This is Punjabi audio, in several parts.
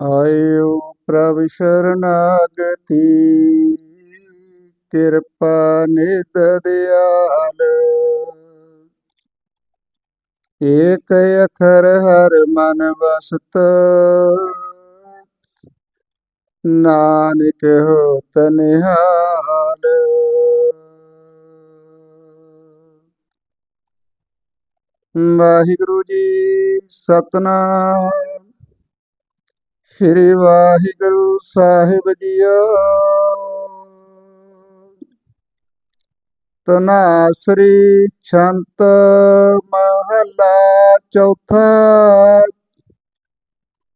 ਆਇਓ ਪ੍ਰਭ ਸ਼ਰਨਾਗਤੀ, ਕਿਰਪਾ ਨਿਧ ਦਿਆਲ। ਏਕ ਅਖਰ ਹਰ ਮਨ ਵਸਤ, ਨਾਨਕ ਹੋ ਨਿਹਾਲ। ਵਾਹਿਗੁਰੂ ਜੀ ਸਤਨਾਮ। ਸ੍ਰੀ ਵਾਹਿਗੁਰੂ ਸਾਹਿਬ ਜੀਓ। ਤਨਾਸਰੀ ਛੰਤ ਮਹਲਾ ਚੌਥਾ।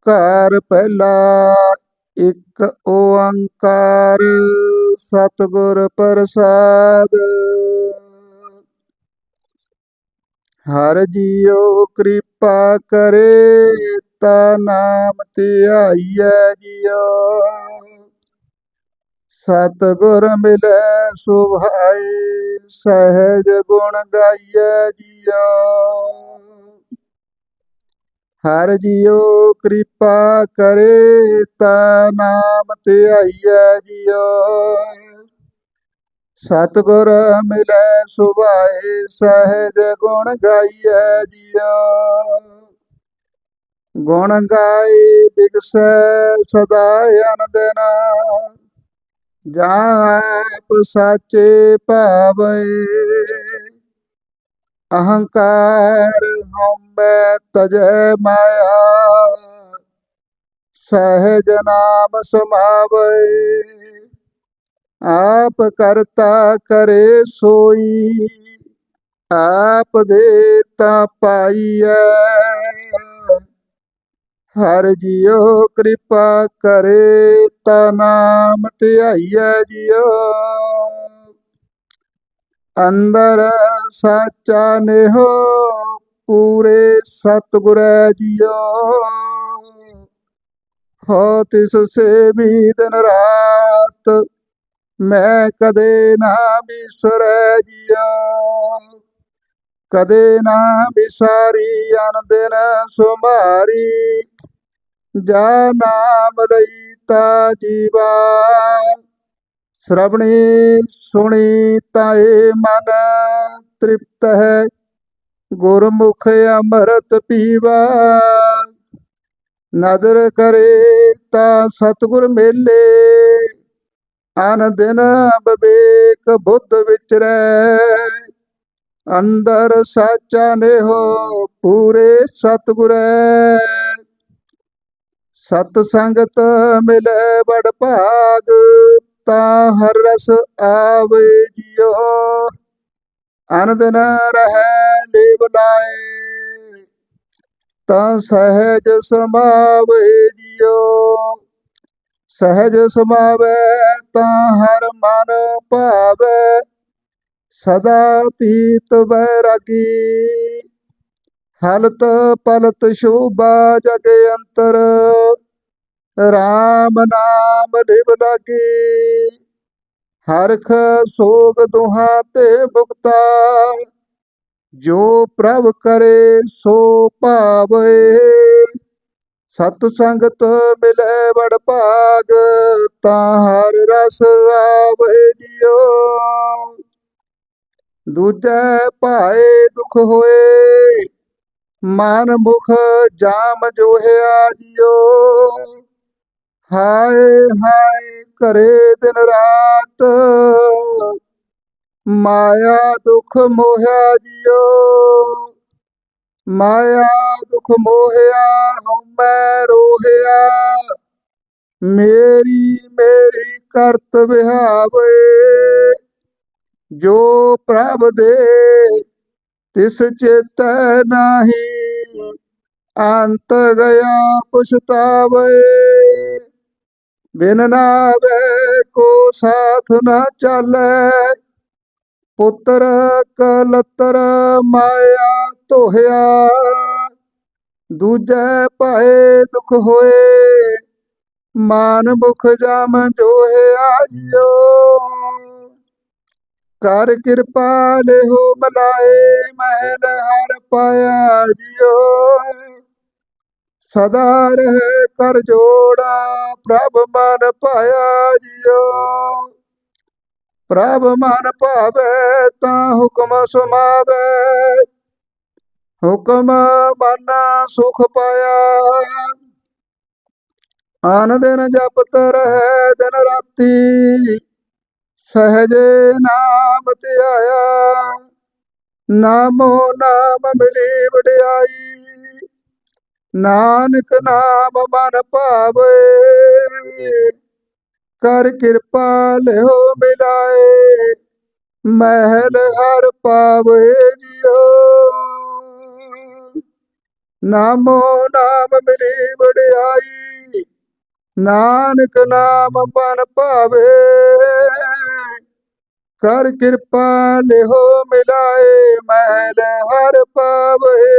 ਘਰ ਪਹਿਲਾ ਇੱਕ ਓੰਕਾਰ ਸਤਿਗੁਰ ਪ੍ਰਸਾਦ। ਹਰ ਜੀਓ ਕਿਰਪਾ ਕਰੇ ਤਾ ਨਾਮ ਧਿਆਈਐ ਜੀਉ। ਸਤਿਗੁਰ ਮਿਲੈ ਸੁਭਾਈ ਸਹਿਜ ਗੁਣ ਗਾਈਐ ਜੀਉ। ਹਰ ਜੀਉ ਕਿਰਪਾ ਕਰੇ, ਤਾ ਨਾਮ ਧਿਆਈਐ ਜੀਉ। ਸਤਿਗੁਰ ਮਿਲੈ ਸੁਭਾਏ ਸਹਿਜ ਗੁਣ ਗਾਈਐ ਜੀਉ। ਗੁਣ ਗਾਈ ਬਿਗਸੈ ਸਦਾ ਅਨੰਦਨ ਜਾਪ ਸਾਚੇ ਭਾਵੇ। ਅਹੰਕਾਰ ਹਉਮੈ ਤਜੈ ਮਾਇਆ। ਸਹਿਜ ਨਾਮ ਸਮਾਵੇ। ਆਪ ਕਰਤਾ ਕਰੇ ਸੋਈ। ਆਪ ਦੇਤਾ ਪਾਈਐ। ਹਰ ਜੀਉ ਕਿਰਪਾ ਕਰੇ, ਤਾ ਨਾਮ ਧਿਆਈਐ ਜੀਉ। ਅੰਦਰ ਸਾਚਾ ਨੇਹੋ, ਪੂਰੇ ਸਤਿਗੁਰੈ ਜੀਉ। ਹੋ ਤਿਸ ਸੇਵੀ ਦਿਨ ਰਾਤ, ਮੈਂ ਕਦੇ ਨਾ ਬਿਸਰੈ ਜੀਉ। ਕਦੇ ਨਾ ਵਿਸਾਰੀ ਅਨ ਦਿਨ ਸੁਮਾਰੀ ਜਾ ਨਾਮ ਲਈ ਤਾ ਜੀਵਾ। ਸ਼ਰਵਣੀ ਸੁਣੀ ਤਾਏ ਮਨ ਤ੍ਰਿਪਤ ਹੈ। ਗੁਰਮੁਖ ਅੰਮ੍ਰਿਤ ਪੀਵਾ। ਨਦਰ ਕਰੇ ਤਾ ਸਤਿਗੁਰ ਮੇਲੇ। ਅਨ ਦਿਨ ਵਿਵੇਕ ਬੁੱਧ ਵਿਚਰੈ। ਅੰਦਰ ਸਾਚਾ ਨੇ ਹੋ ਪੂਰੇ ਸਤਿਗੁਰੈ। ਸਤ ਸੰਗਤ ਮਿਲੇ ਬੜ ਭਾਗ, ਤਾਂ ਹਰ ਰਸ ਆਵੇ ਜਿਉ। ਅਨੰਦਨ ਰਹੈ ਲੇਵ ਲਾਏ, ਤਾਂ ਸਹਿਜ ਸਮਾਵੇ ਜਿਉ। ਸਹਿਜ ਸਮਾਵੇ, ਤਾਂ ਹਰ ਮਨ ਭਾਵੇ, ਸਦਾ ਤੀਤ ਵੈਰਾਗੀ। ਹਲਤ ਪਲਤ ਸ਼ੋਭਾ ਜਗ ਅੰਤਰ RAM ਨਾਮ ਲਿਵ ਲਾਗੀ। ਹਰਖ ਸੋਗ ਦੁਹਾ ਤੇ ਭੁਗਤਾ। ਜੋ ਪ੍ਰਭ ਕਰੇ ਸੋ ਭਾਵੇ। ਸਤ ਸੰਗਤ ਮਿਲੇ ਬੜ ਭਾਗ, ਤਾਂ ਹਰ ਰਸ ਆਵੇ ਜਿਉ। ਦੂਜੈ ਭਾਏ ਦੁਖ ਹੋਏ, ਮਨ ਮੁਖ ਜਾਮ ਜੋਹਿਆ ਜਿਉ। ਹਾਏ ਹਾਏ ਕਰੇ ਦਿਨ ਰਾਤ ਮਾਇਆ ਦੁਖ ਮੋਹਿਆ ਜਿਉ ਮਾਇਆ ਦੁਖ ਮੋਹਿਆ ਹਉਮੈ ਰੋਹਿਆ। ਮੇਰੀ ਮੇਰੀ ਕਰਤ ਵਿਹਾਵੇ। ਜੋ ਪ੍ਰਭ ਦੇ ਤਿਸ ਚਿਤ ਨਾਹੀ, ਅੰਤ ਗਿਆ ਪੁਛਤਾਵੇ। ਬਿਨ ਨਾ ਨਾਵੇ ਕੋ ਸਾਥ ਨਾ ਚਾਲੈ। ਪੁੱਤਰ ਕਲਤਰ ਮਾਇਆ ਧੋਹਿਆ। ਦੂਜੈ ਭਾਏ ਦੁਖ ਹੋਏ। ਮਾਨ ਮੁਖ ਜਾਮ ਜੋਹਿਆ ਜਿਓ ਕਰ ਕਿਰਪਾ ਲਿਹੋ ਮਲਾਏ, ਮਹਿਲ ਹਰ ਪਾਇਆ ਜਿਓ। ਸਦਾ ਰਹੇ ਕਰ ਜੋੜਾ, ਪ੍ਰਭ ਮਨ ਪਾਇਆ ਜਿਉ ਪ੍ਰਭ ਮਨ ਭਾਵੇ ਤਾਂ ਹੁਕਮ ਸੁਮਾਵੇ। ਹੁਕਮ ਮਨ ਸੁਖ ਪਾਇਆ। ਆਨ ਦਿਨ ਜਪਤ ਰਹਿ ਦਿਨ ਰਾਤੀ, ਸਹਜੇ ਨਾਮ ਧਿਆਇਆ। ਨਾਮੋ ਨਾਮ ਮਿਲੀ ਵਡਿਆਈ। ਨਾਨਕ ਨਾਮ ਮਨ ਭਾਵੇ, ਕਰ ਕਿਰਪਾ ਲਿਓ ਮਿਲਾਏ, ਮਹਿਲ ਹਰ ਪਾਵੇ ਜਿਉ ਨਾਮੋ ਨਾਮ ਮਿਲੀ ਵਡਿਆਈ, ਨਾਨਕ ਨਾਮ ਮਨ ਭਾਵੇ, ਕਰ ਕਿਰਪਾ ਲਿਓ ਮਿਲਾਏ, ਮਹਿਲ ਹਰ ਪਾਵੇ।